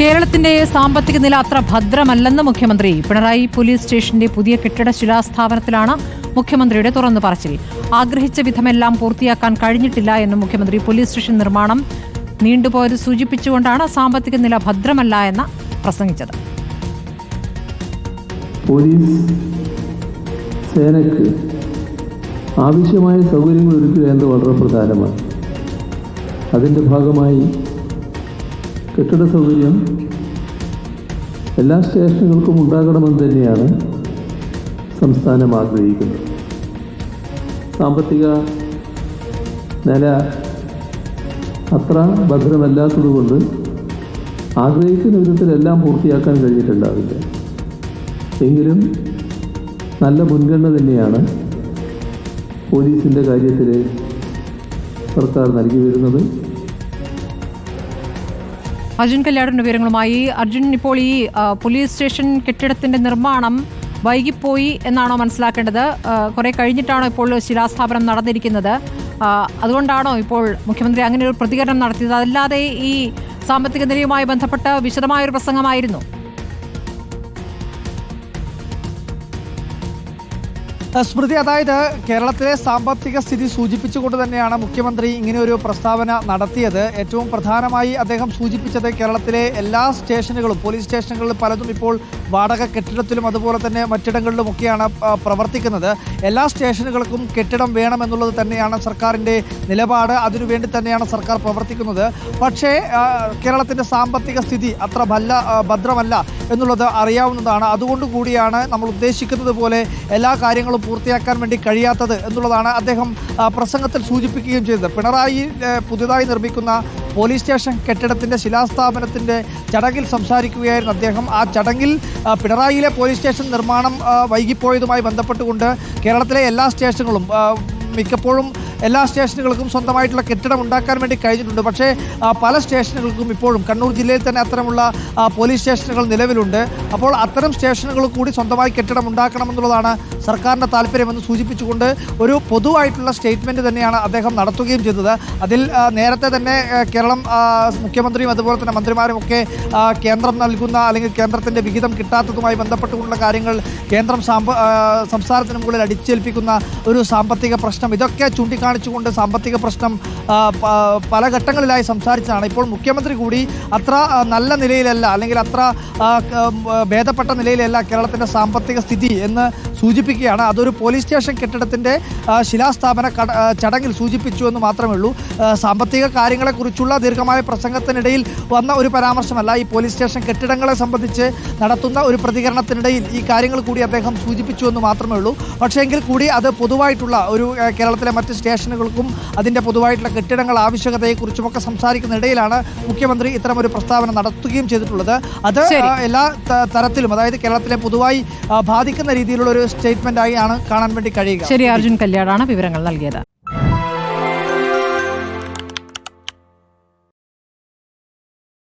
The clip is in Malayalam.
കേരളത്തിന്റെ സാമ്പത്തിക നില അത്ര ഭദ്രമല്ലെന്ന് മുഖ്യമന്ത്രി. പിണറായി പോലീസ് സ്റ്റേഷന്റെ പുതിയ കെട്ടിട ശിലാസ്ഥാപനത്തിലാണ് മുഖ്യമന്ത്രിയുടെ തുറന്നു പറച്ചിൽ. ആഗ്രഹിച്ച വിധമെല്ലാം പൂർത്തിയാക്കാൻ കഴിഞ്ഞിട്ടില്ല എന്ന് മുഖ്യമന്ത്രി പോലീസ് സ്റ്റേഷൻ നിർമ്മാണം നീണ്ടുപോയത് സൂചിപ്പിച്ചുകൊണ്ടാണ് സാമ്പത്തിക നില ഭദ്രമല്ല എന്ന് പ്രസംഗിച്ചത്. പോലീസ് സേനയ്ക്ക് ആവശ്യമായ സൗകര്യങ്ങൾ ഒരുക്കുക എന്നത് വളരെ പ്രധാനമാണ്. അതിന്റെ ഭാഗമായി കെട്ടിട സൗകര്യം എല്ലാ സ്റ്റേഷനുകൾക്കും ഉണ്ടാകണമെന്ന് തന്നെയാണ് സംസ്ഥാനം ആഗ്രഹിക്കുന്നത്. സാമ്പത്തിക നില അത്ര ഭദ്രമല്ലാത്തതുകൊണ്ട് ആഗ്രഹിക്കുന്ന വിധത്തിലെല്ലാം പൂർത്തിയാക്കാൻ കഴിഞ്ഞിട്ടുണ്ടാവില്ല. എങ്കിലും നല്ല മുൻഗണന തന്നെയാണ് പോലീസിന്റെ കാര്യത്തിൽ സർക്കാർ നൽകി വരുന്നത്. അർജുൻ കല്യാടിന്റെ വിവരങ്ങളുമായി. അർജുൻ ഇപ്പോൾ ഈ പോലീസ് സ്റ്റേഷൻ കെട്ടിടത്തിന്റെ നിർമ്മാണം വൈകിപ്പോയി എന്നാണോ മനസ്സിലാക്കേണ്ടത്? കുറേ കഴിഞ്ഞിട്ടാണോ ഇപ്പോൾ ശിലാസ്ഥാപനം നടന്നിരിക്കുന്നത്? അതുകൊണ്ടാണോ ഇപ്പോൾ മുഖ്യമന്ത്രി അങ്ങനെ ഒരു പ്രതികരണം നടത്തിയത്? അതല്ലാതെ ഈ സാമ്പത്തിക നിലയുമായി ബന്ധപ്പെട്ട് വിശദമായൊരു പ്രസംഗമായിരുന്നു. സ്മൃതി അതായത് കേരളത്തിലെ സാമ്പത്തിക സ്ഥിതി സൂചിപ്പിച്ചുകൊണ്ട് തന്നെയാണ് മുഖ്യമന്ത്രി ഇങ്ങനെ ഒരു പ്രസ്താവന നടത്തിയത്. ഏറ്റവും പ്രധാനമായി അദ്ദേഹം സൂചിപ്പിച്ചത് കേരളത്തിലെ എല്ലാ സ്റ്റേഷനുകളും പോലീസ് സ്റ്റേഷനുകളിൽ പലതും ഇപ്പോൾ വാടക കെട്ടിടത്തിലും അതുപോലെ തന്നെ മറ്റിടങ്ങളിലുമൊക്കെയാണ് പ്രവർത്തിക്കുന്നത്. എല്ലാ സ്റ്റേഷനുകൾക്കും കെട്ടിടം വേണമെന്നുള്ളത് തന്നെയാണ് സർക്കാരിന്റെ നിലപാട്. അതിനുവേണ്ടി തന്നെയാണ് സർക്കാർ പ്രവർത്തിക്കുന്നത്. പക്ഷേ കേരളത്തിന്റെ സാമ്പത്തിക സ്ഥിതി അത്ര ഭല്ല ഭദ്രമല്ല എന്നുള്ളത് അറിയാവുന്നതാണ്. അതുകൊണ്ട് കൂടിയാണ് നമ്മൾ ഉദ്ദേശിക്കുന്നത് പോലെ എല്ലാ കാര്യങ്ങളും പൂർത്തിയാക്കാൻ വേണ്ടി കഴിയാത്തത് എന്നുള്ളതാണ് അദ്ദേഹം പ്രസംഗത്തിൽ സൂചിപ്പിക്കുകയും ചെയ്തത്. പിണറായി പുതുതായി നിർമ്മിക്കുന്ന പോലീസ് സ്റ്റേഷൻ കെട്ടിടത്തിന്റെ ശിലാസ്ഥാപനത്തിന്റെ ചടങ്ങിൽ സംസാരിക്കുകയായിരുന്നു അദ്ദേഹം. ആ ചടങ്ങിൽ പിണറായിയിലെ പോലീസ് സ്റ്റേഷൻ നിർമ്മാണം വൈകിപ്പോയതുമായി ബന്ധപ്പെട്ടുകൊണ്ട് കേരളത്തിലെ എല്ലാ സ്റ്റേഷനുകളും മിക്കപ്പോഴും എല്ലാ സ്റ്റേഷനുകൾക്കും സ്വന്തമായിട്ടുള്ള കെട്ടിടം ഉണ്ടാക്കാൻ വേണ്ടി കഴിഞ്ഞിട്ടുണ്ട്. പക്ഷേ പല സ്റ്റേഷനുകൾക്കും ഇപ്പോഴും കണ്ണൂർ ജില്ലയിൽ തന്നെ അത്തരമുള്ള പോലീസ് സ്റ്റേഷനുകൾ നിലവിലുണ്ട്. അപ്പോൾ അത്തരം സ്റ്റേഷനുകൾ കൂടി സ്വന്തമായി കെട്ടിടം ഉണ്ടാക്കണമെന്നുള്ളതാണ് സർക്കാരിന്റെ താല്പര്യമെന്ന് സൂചിപ്പിച്ചുകൊണ്ട് ഒരു പൊതുവായിട്ടുള്ള സ്റ്റേറ്റ്മെന്റ് തന്നെയാണ് അദ്ദേഹം നടത്തുകയും ചെയ്തത്. അതിൽ നേരത്തെ തന്നെ കേരളം മുഖ്യമന്ത്രിയും അതുപോലെ തന്നെ മന്ത്രിമാരും ഒക്കെ കേന്ദ്രം നൽകുന്ന അല്ലെങ്കിൽ കേന്ദ്രത്തിന്റെ വിഹിതം കിട്ടാത്തതുമായി ബന്ധപ്പെട്ടുകൊണ്ടുള്ള കാര്യങ്ങൾ കേന്ദ്രം സംസ്ഥാനത്തിന് മുകളിൽ അടിച്ചേൽപ്പിക്കുന്ന ഒരു സാമ്പത്തിക പ്രശ്നം. ഇതൊക്കെ ചൂണ്ടിക്കാണിച്ചുകൊണ്ട് സാമ്പത്തിക പ്രശ്നം പല ഘട്ടങ്ങളിലായി സംസാരിച്ചതാണ്. ഇപ്പോൾ മുഖ്യമന്ത്രി കൂടി അത്ര നല്ല നിലയിലല്ല അല്ലെങ്കിൽ അത്ര ഭേദപ്പെട്ട നിലയിലല്ല കേരളത്തിന്റെ സാമ്പത്തിക സ്ഥിതി എന്ന് സൂചിപ്പിക്കുകയാണ്. അതൊരു പോലീസ് സ്റ്റേഷൻ കെട്ടിടത്തിന്റെ ശിലാസ്ഥാപന ചടങ്ങിൽ സൂചിപ്പിച്ചു എന്ന് മാത്രമേ ഉള്ളൂ. സാമ്പത്തിക കാര്യങ്ങളെക്കുറിച്ചുള്ള ദീർഘമായ പ്രസംഗത്തിനിടയിൽ വന്ന ഒരു പരാമർശമല്ല. ഈ പോലീസ് സ്റ്റേഷൻ കെട്ടിടങ്ങളെ സംബന്ധിച്ച് നടത്തുന്ന ഒരു പ്രതികരണത്തിനിടയിൽ ഈ കാര്യങ്ങൾ കൂടി അദ്ദേഹം സൂചിപ്പിച്ചു എന്ന് മാത്രമേ ഉള്ളൂ. പക്ഷേ എങ്കിൽ കൂടി അത് പൊതുവായിട്ടുള്ള ഒരു കേരളത്തിലെ മറ്റ് സ്റ്റേഷനുകൾക്കും അതിന്റെ പൊതുവായിട്ടുള്ള കെട്ടിടങ്ങൾ ആവശ്യകതയെക്കുറിച്ചുമൊക്കെ സംസാരിക്കുന്ന ഇടയിലാണ് മുഖ്യമന്ത്രി ഇത്തരം ഒരു പ്രസ്താവന നടത്തുകയും ചെയ്തിട്ടുള്ളത്. അത് എല്ലാ തരത്തിലും അതായത് കേരളത്തിലെ പൊതുവായി ബാധിക്കുന്ന രീതിയിലുള്ള ഒരു സ്റ്റേറ്റ്മെന്റ് ആയി ആണ് കാണാൻ വേണ്ടി കഴിയുക. ശരി അർജുൻ കല്യാണാണ് വിവരങ്ങൾ നൽകിയത്.